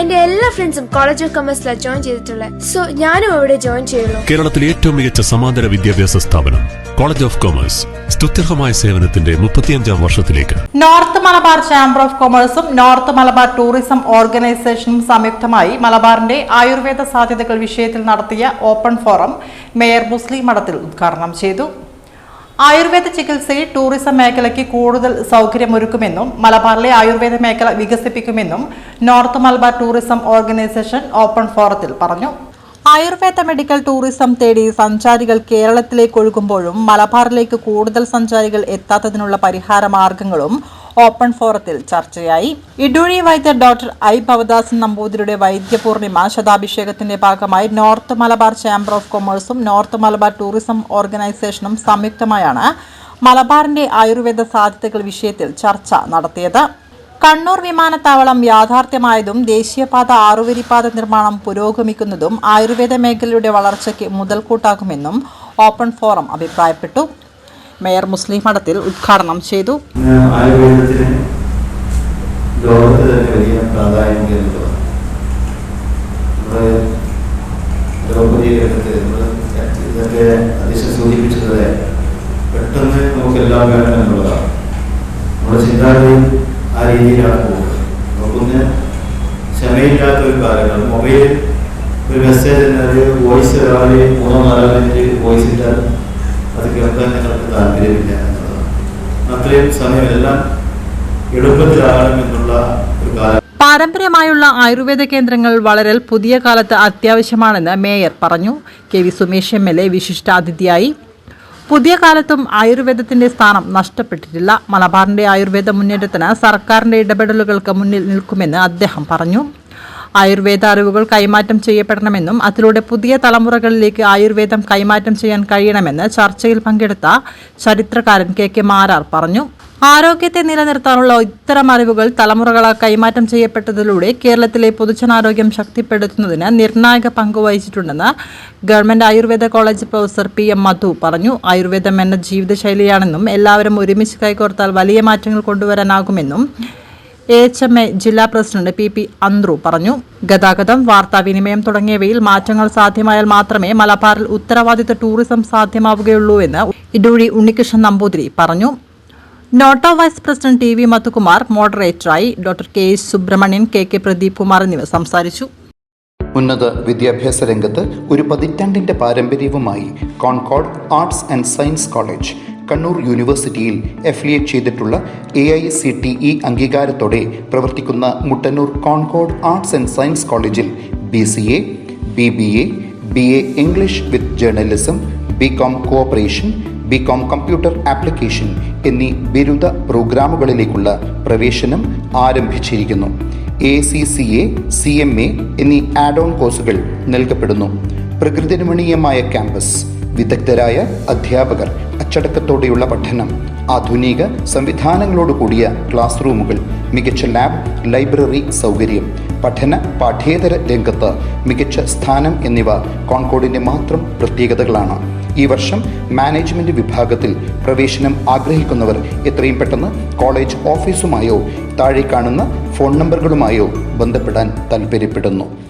എന്റെ എല്ലാ ഫ്രണ്ട്സും കോളേജ് ഓഫ് കൊമേഴ്സിലാണ് ജോയിൻ ചെയ്തിട്ടുള്ളത് സോ ഞാനും അവിടെ ജോയിൻ ചെയ്യുള്ളൂ കേരളത്തിലെ ഏറ്റവും മികച്ച സമാന്തര വിദ്യാഭ്യാസ സ്ഥാപനം കോളേജ് ഓഫ് കോമേഴ്സ് സ്തുത്യർഹമായ സേവനത്തിന്റെ മുപ്പത്തിയഞ്ചാം വർഷത്തിലേക്ക്. നോർത്ത് മലബാർ ചാമ്പർ ഓഫ് കൊമേഴ്സും നോർത്ത് മലബാർ ടൂറിസം ഓർഗനൈസേഷനും സംയുക്തമായി മലബാറിന്റെ ആയുർവേദ സാധ്യതകൾ വിഷയത്തിൽ നടത്തിയ ഓപ്പൺ ഫോറം മേയർ മുസ്ലിം മഠത്തിൽ ഉദ്ഘാടനം ചെയ്തു. ആയുർവേദ ചികിത്സയിൽ ടൂറിസം മേഖലയ്ക്ക് കൂടുതൽ സൗകര്യമൊരുക്കുമെന്നും മലബാറിലെ ആയുർവേദ മേഖല വികസിപ്പിക്കുമെന്നും north Malabar tourism organisation open ഫോറത്തിൽ പറഞ്ഞു. ആയുർവേദ മെഡിക്കൽ ടൂറിസം തേടി സഞ്ചാരികൾ കേരളത്തിലേക്ക് ഒഴുകുമ്പോഴും മലബാറിലേക്ക് കൂടുതൽ സഞ്ചാരികൾ എത്താത്തതിനുള്ള പരിഹാര മാർഗങ്ങളും ഓപ്പൺ ഫോറത്തിൽ ചർച്ചയായി. ഇഡൂഴി വൈദ്യർ ഡോക്ടർ ഐ ഭവദാസൻ നമ്പൂതിരിയുടെ വൈദ്യപൂർണിമ ശതാഭിഷേകത്തിന്റെ ഭാഗമായി നോർത്ത് മലബാർ ചേംബർ ഓഫ് കൊമേഴ്സും നോർത്ത് മലബാർ ടൂറിസം ഓർഗനൈസേഷനും സംയുക്തമായാണ് മലബാറിന്റെ ആയുർവേദ സാധ്യതകൾ വിഷയത്തിൽ ചർച്ച നടത്തിയത്. കണ്ണൂർ വിമാനത്താവളം യാഥാർത്ഥ്യമായതും ദേശീയപാത ആറുവരിപ്പാത നിർമ്മാണം പുരോഗമിക്കുന്നതും ആയുർവേദ മേഖലയുടെ വളർച്ചയ്ക്ക് മുതൽക്കൂട്ടാകുമെന്നും ഓപ്പൺ ഫോറം അഭിപ്രായപ്പെട്ടു. മേയർ മുസ്ലിം മഠത്തിൽ ഉദ്ഘാടനം ചെയ്തു. ലോകത്ത് വലിയ പ്രാധാന്യം നൽകുക നമ്മുടെ ദ്രൗപദി നമ്മൾ ഇതൊക്കെ അതിശയം പെട്ടെന്ന് നമുക്ക് എല്ലാം വേണം നമ്മുടെ ചിന്താഗതി ആ രീതിയിലാണ് പോകുന്നത്. നമുക്കൊന്ന് ഒരു കാലമാണ് ഒരു മെസ്സേജ് ഒരു വോയിസ് ഒരാൾ മൂന്നോ വോയിസ് ഇട്ടാൽ അത് കേൾക്കാൻ ഞങ്ങൾക്ക് താല്പര്യമില്ല എന്നുള്ളതാണ്. അത്രയും സമയം എല്ലാം എളുപ്പത്തിലാകണമെന്നുള്ള ഒരു കാലം പാരമ്പര്യമായുള്ള ആയുർവേദ കേന്ദ്രങ്ങൾ വളരൽ പുതിയ കാലത്ത് അത്യാവശ്യമാണെന്ന് മേയർ പറഞ്ഞു. K V Sumesh M L A വിശിഷ്ടാതിഥിയായി. പുതിയ കാലത്തും ആയുർവേദത്തിന്റെ സ്ഥാനം നഷ്ടപ്പെട്ടിട്ടില്ല. മലബാറിന്റെ ആയുർവേദ മുന്നേറ്റത്തിന് സർക്കാരിന്റെ ഇടപെടലുകൾക്ക് മുന്നിൽ നിൽക്കുമെന്ന് അദ്ദേഹം പറഞ്ഞു. ആയുർവേദ അറിവുകൾ കൈമാറ്റം ചെയ്യപ്പെടണമെന്നും അതിലൂടെ പുതിയ തലമുറകളിലേക്ക് ആയുർവേദം കൈമാറ്റം ചെയ്യാൻ കഴിയണമെന്ന് ചർച്ചയിൽ പങ്കെടുത്ത ചരിത്രകാരൻ കെ കെ മാരാർ പറഞ്ഞു. ആരോഗ്യത്തെ നിലനിർത്താനുള്ള ഇത്തരം അറിവുകൾ തലമുറകളാൽ കൈമാറ്റം ചെയ്യപ്പെട്ടതിലൂടെ കേരളത്തിലെ പൊതുജനാരോഗ്യം ശക്തിപ്പെടുത്തുന്നതിന് നിർണായക പങ്കുവഹിച്ചിട്ടുണ്ടെന്ന് government Ayurveda college professor P M Madhu പറഞ്ഞു. ആയുർവേദം എന്ന ജീവിതശൈലിയാണെന്നും എല്ലാവരും ഒരുമിച്ച് കൈകോർത്താൽ വലിയ മാറ്റങ്ങൾ കൊണ്ടുവരാനാകുമെന്നും എ എച്ച് എം എ ജില്ലാ പ്രസിഡന്റ് പി പി അന്ത്രു പറഞ്ഞു ഗതാഗതം വാർത്താവിനിമയം തുടങ്ങിയവയിൽ മാറ്റങ്ങൾ സാധ്യമായാൽ മാത്രമേ മലബാറിൽ ഉത്തരവാദിത്ത ടൂറിസം സാധ്യമാവുകയുള്ളൂവെന്ന് ഇടൂഴി ഉണ്ണികൃഷ്ണൻ നമ്പൂതിരി പറഞ്ഞു. NOTA vice president T V Madhukumar മോഡറേറ്ററായി doctor K S Subramanian K K Pradeep Kumar എന്നിവർ സംസാരിച്ചു. ഉന്നത വിദ്യാഭ്യാസ രംഗത്ത് ഒരു പതിറ്റാണ്ടിന്റെ പാരമ്പര്യവുമായി Concord arts and science college Kannur യൂണിവേഴ്സിറ്റിയിൽ അഫിലിയേറ്റ് ചെയ്തിട്ടുള്ള A I C T E അംഗീകാരത്തോടെ പ്രവർത്തിക്കുന്ന Muttannur Concord arts and science കോളേജിൽ B C A B B A B A English with journalism B com cooperation B com computer application എന്നീ ബിരുദ പ്രോഗ്രാമുകളിലേക്കുള്ള പ്രവേശനം ആരംഭിച്ചിരിക്കുന്നു. A C C A C M A എന്നീ add on കോഴ്സുകൾ നൽകപ്പെടുന്നു. പ്രകൃതിരമണീയമായ ക്യാമ്പസ് വിദഗ്ധരായ അധ്യാപകർ അച്ചടക്കത്തോടെയുള്ള പഠനം ആധുനിക സംവിധാനങ്ങളോട് കൂടിയ ക്ലാസ് റൂമുകൾ മികച്ച ലാബ് ലൈബ്രറി സൗകര്യം പഠന പാഠ്യേതര രംഗത്ത് മികച്ച സ്ഥാനം എന്നിവ കോൺകോഡിന്റെ മാത്രം പ്രത്യേകതകളാണ്. ഈ വർഷം മാനേജ്മെന്റ് വിഭാഗത്തിൽ പ്രവേശനം ആഗ്രഹിക്കുന്നവർ എത്രയും പെട്ടെന്ന് കോളേജ് ഓഫീസുമായോ താഴെ കാണുന്ന ഫോൺ നമ്പറുകളുമായോ ബന്ധപ്പെടാൻ താൽപ്പര്യപ്പെടുന്നു